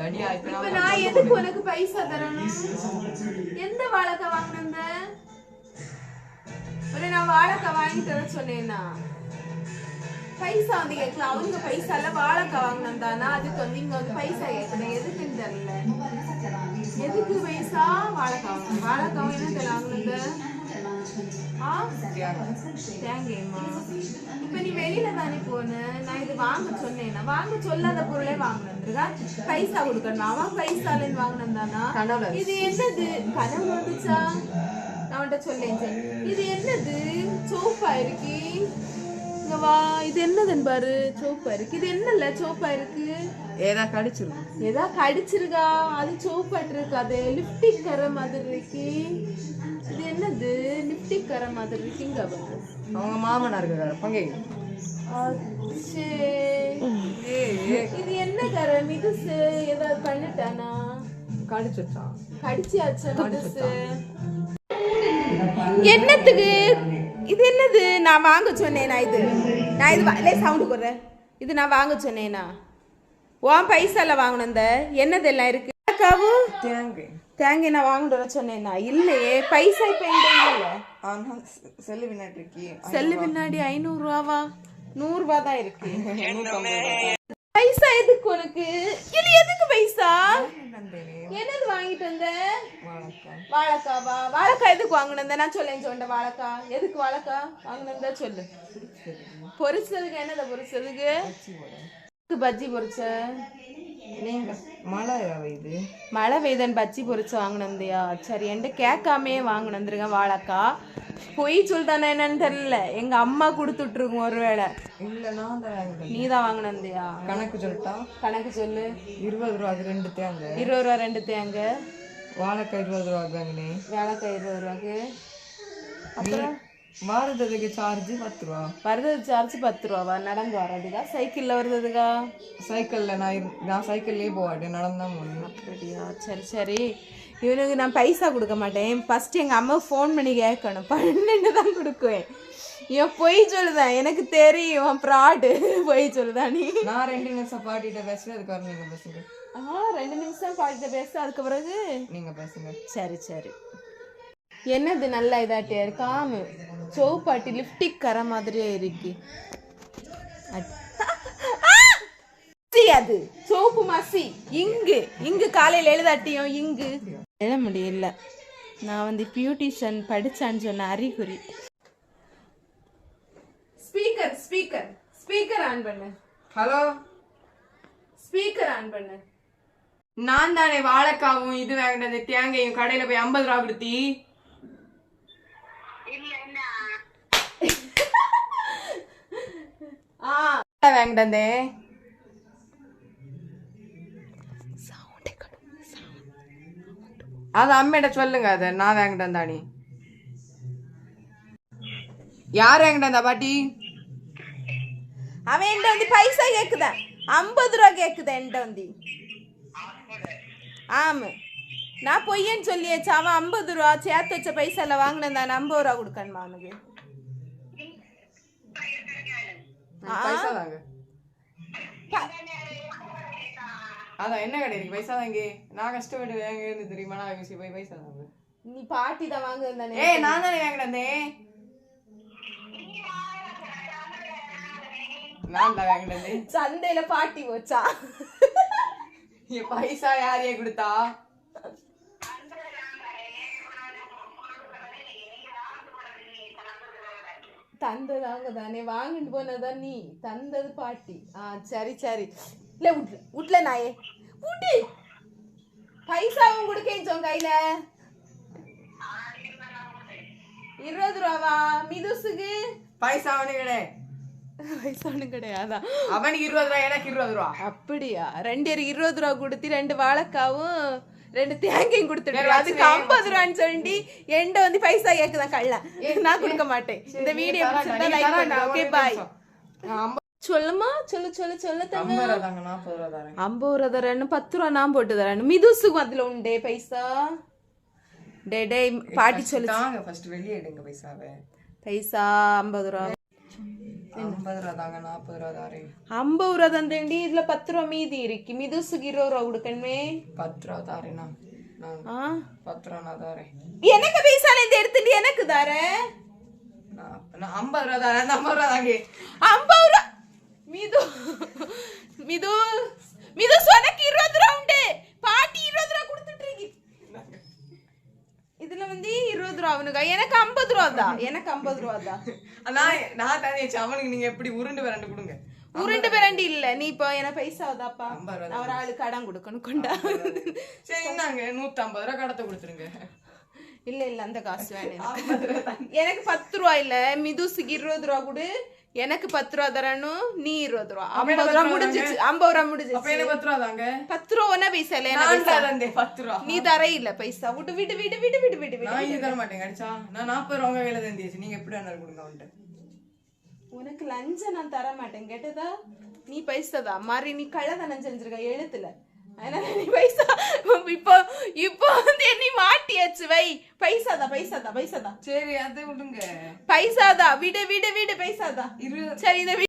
தடியா இப்ப நான் எதுக்கு உனக்கு பைசா தரணும்? எந்த வாழைக்காய் வாங்கினந்த? ஒரு நான் வாழைக்காய் வாங்கி தர சொன்னேன்னா. பைசா வந்து கேட்கலாம் அவங்க பைசா இல்ல வாழைக்காய் வாங்கினந்தானா? அதுக்கு வந்து இங்க வந்து பைசா கேட்கணும் எதுக்குன்னு தெரியல. எதுக்கு பைசா? வாங்கணும் வாழைக்காய் என்ன தெரியல வாங்கினது ஆ தேங்காயம்மா இப்ப நீ வெளியில தானே போன? நான் இது வாங்க சொன்னேன்னா வாங்க சொல்லாத பொருளே வாங்கினதுக்கா பைசா கொடுக்கணும்? அவன் பைசால வாங்கினதானா கனவுல இது என்னது? கனவு வந்துச்சா? நான் சொல்லேன் சரி. இது என்னது? சோப்பா இருக்கு. இங்க வா இது என்னதுன்னு பாரு சோப்பா இருக்கு இது என்னல்ல? சோப்பா இருக்கு. ஏதா கடிச்சிருக்கும். ஏதா கடிச்சிருக்கா? அது சோப்பாட்டு இருக்கு. அது லிப்டிக் கரை மாதிரி இருக்கு. இது என்னது? லிப்டிக் கரை மாதிரி இருக்கு. இங்க பாரு அவங்க மாமனார் இருக்காரு. பங்கே. இது என்ன கரை மிதுசு. ஏதாவது பண்ணிட்டானா கடிச்சிருச்சான் கடிச்சியாச்சா என்னத்துக்கு? இது என்னது? நான் வாங்க சொன்னேனா இது? நான் இது வா- லே சவுண்டு போடுறேன் இது நான் வாங்க சொன்னேனா? உன் பைசால வாங்கணும் இந்த. என்னதெல்லாம் இருக்கு? அக்காவு தேங்காய் தேங்காய் நான் வாங்கிட்டு சொன்னேனா? இல்லையே. பைசா இப்ப என்கிட்ட இல்ல. ஆனா செ- செல்லு இருக்கி. செல்லு பின்னாடி ஐநூறு ரூபாவா நூறு ரூபா தான் இருக்கு. பைசா எதுக்கு உனக்கு? இது எதுக்கு பைசா? என்னது வாங்கிட்டு வந்த. வாழைக்காவா? வாழைக்காய் எதுக்கு வாங்கினந்த நான் சொல்லேன் சொன்ன வாழைக்காய் எதுக்கு வாழைக்காய் வாங்கினதா சொல்லு. பொரிச்சதுக்கு. என்னத பொரிச்சதுக்கு? பஜ்ஜி பொரிச்ச? மழை இது? மழை பெய்தன் பஜ்ஜி பொரிச்சு வாங்கினந்தியா? சரி என்கிட்ட கேட்காமே வாங்கினந்துருக்கேன் வாழைக்காய் பொய் சொல்லிட்டானே என்னன்னு தெரியல. எங்க அம்மா கொடுத்துட்ருக்கும் ஒருவேளை. இல்ல நான் தான் வாங்கிட்டேன் நீ தான் வாங்கினந்தியா? கணக்கு சொல்லிட்டா? கணக்கு சொல்லு. இருபது ரூபாய்க்கு ரெண்டு தேங்காய் இருபது ரூபா ரெண்டு தேங்க. வாழைக்காய் இருபது ரூபாய்க்கு வாங்கினேன். வேலைக்காய் இருபது ரூபாக்கு அப்புறம்? வாரத்துக்கு சார்ஜ் பத்து ரூபா. வருது சார்ஜ் பத்து ரூபாவா? நடந்து வர்றதுக்கா? சைக்கிளில் வருதுக்கா சைக்கிள்ல நான் நான் சைக்கிள்லயே போவாட்டேன் நடந்தான் போனேன் அப்படியா? சரி சரி. இவனுக்கு நான் பைசா கொடுக்க மாட்டேன். ஃபர்ஸ்ட் எங்கள் அம்மா ஃபோன் பண்ணி கேட்கணும். பன்னெண்டு தான் கொடுக்குவேன். இவன் பொய் சொல்லுதான் எனக்கு தெரியும். இவன் ப்ராடு பொய் சொல்லுதான் நீ? நான் ரெண்டு நிமிஷம் பாட்டிட்ட பேசுறேன். அதுக்கப்புறம் நீங்க பேசுங்க. ஆ ரெண்டு நிமிஷம் பாட்டு பேச அதுக்கு பிறகு? நீங்க பேசுங்க. சரி சரி. என்னது நல்லா இதாட்டியா? இருக்கு ஆமு சோப்பாட்டி லிப்டிக் கரை மாதிரியே இருக்கு. அது. சோப்பு மசி. இங்கு. இங்கு காலையில் எழுதாட்டியும் இங்கு. எழுத முடியல. நான் வந்து பியூட்டிஷியன் படிச்சான்னு சொன்ன அறிகுறி. ஸ்பீக்கர் ஸ்பீக்கர் ஸ்பீக்கர் ஆன் பண்ணு. ஹலோ ஸ்பீக்கர் ஆன் பண்ணு. நான் தானே வாழைக்காவும் இது வாங்கினது தேங்காயும் கடையில போய் ஐம்பது ரூபா கொடுத்தி? ஆ வாங்கிட்டே அது அம்மிட்ட சொல்லுங்க அதை. நான் வாங்கிட்டேன் தாணி யார் வாங்கிட்டா பாட்டி? அவன் என்கிட்ட வந்து பைசா கேக்குதா? ஐம்பது ரூபா கேக்குதா என்கிட்ட வந்து? ஆமா. நான் பொய்யன்னு சொல்லியாச்சு. அவன் ஐம்பது ரூபா சேர்த்து வச்ச பைசால வாங்கினேன். ஐம்பது ரூபா கொடுக்கணுமா அவனுக்கு? பைசா தாங்க அதான் என்ன கடை? இருக்கு பைசா தாங்க நான் கஷ்டப்பட்டு வாங்கிருந்து தெரியுமா? நான் யோசி போய் பைசா தாங்க நீ பாட்டி தான் வாங்க தானே ஏய் நான் தானே வாங்கிட்டேன் நான் தான் வாங்கிட்டேன் சந்தையில பாட்டி போச்சா? என் பைசா யார் ஏன் கொடுத்தா? தந்தது அவங்க தானே வாங்கிட்டு போனதா நீ. தந்தது பாட்டி. ஆ சரி சரி. இல்ல விட்ல விட்ல நாயே. விட்டு பைசாவும் கொடுக்கேன் கையில. இருபது ரூபாவா? மிதுசுக்கு. பைசா அவனுக்கு கிடையாது ஒன்றும் கிடையாதா? அவனுக்கு இருபது ரூபா எனக்கு இருபது ரூபா. அப்படியா? ரெண்டு இருபது ரூபா கொடுத்து ரெண்டு வாழைக்காவும் ரெண்டு தேங்காயும் கொடுத்துட்டு அதுக்கு ஐம்பது ரூபான்னு சொல்லி என்கிட்ட வந்து பைசா கேக்குதான் கள்ள. நான் கொடுக்க மாட்டேன். இந்த வீடியோ லைக் பண்ணுங்க ஓகே பாய் சொல்லுமா? சொல்லு சொல்லு சொல்லு ஐம்பது ரூபா தரேன்னு பத்து ரூபா நான் போட்டு தரேன் மிதுசுக்கு அதுல உண்டே பைசா? டே டே பாட்டி சொல்லு ஃபர்ஸ்ட் வெளியே எடுங்க பைசாவை. பைசா ஐம்பது ரூபா. ஐம்பது ரூபா தந்தேண்டி இதுல பத்து ரூபா மீதி இருக்கு. மிதுசுக்கு இருபது ரூபா கொடுக்கணுமே பத்து ரூபா தாரேண்ணா பத்து ரூபா தாரேன் எனக்கு பைசால இந்த எடுத்துட்டு எனக்கு தார? ஐம்பது ரூபா தாரேன் ஐம்பது ரூபா தாங்க ஐம்பது ரூபா மிது மிது மிது சொனக்கு இருபது ரூபா உண்டு பாட்டி இருபது ரூபா கொடுத்துட்டு இருக்கு இதுல வந்து இருபது ரூபா அவனுக்கு எனக்கு ஐம்பது ரூபா தான் எனக்கு ஐம்பது ரூபா தான் நான் நான் தனியாச்சு அவனுக்கு நீங்க எப்படி உருண்டு விரண்டு கொடுங்க. உருண்டு பிரண்டி இல்ல. நீ இப்போ எனக்கு பைசா தாப்பா. ஐம்பது அவர் ஆளு கடன் கொடுக்கணும் கொண்டா. சரி இந்தாங்க நூத்தம்பது ரூபா கடத்தை கொடுத்துருங்க. இல்ல இல்ல அந்த காசு வேணும் எனக்கு. பத்து ரூபா இல்ல. மிதுசுக்கு இருபது ரூபா கொடு. எனக்கு பத்து ரூபா தரணும் நீ இருபது ரூபா. ஐம்பது ரூபா முடிஞ்சிச்சு. ஐம்பது ரூபா முடிஞ்சிச்சு. பத்து ரூபா தாங்க. பத்து ரூபா ஒன்னா பைசா இல்ல பத்து ரூபா. நீ தர இல்ல பைசா. விட்டு விட்டு விட்டு விட்டு விட்டு விட்டு விட்டு நான் தர மாட்டேங்க அடிச்சா. நான் நாற்பது ரூபா உங்க கையில தந்தியாச்சு நீங்க எப்படி வேணாலும் கொடுங்க அவன்கிட்ட. உனக்கு லஞ்சம் நான் தர மாட்டேன் கேட்டதா? நீ பைசா தான் மாதிரி நீ கள்ளதனம் செஞ்சிருக்க எழுத்துல. அதனால நீ பைசா இப்போ இப்போ வந்து நீ மாட்டியாச்சு வை. பைசா தான் பைசா தான் பைசா தான் சரி அதை விடுங்க. பைசா தான் விடு விடு விடு பைசா தான் இரு. சரி இந்த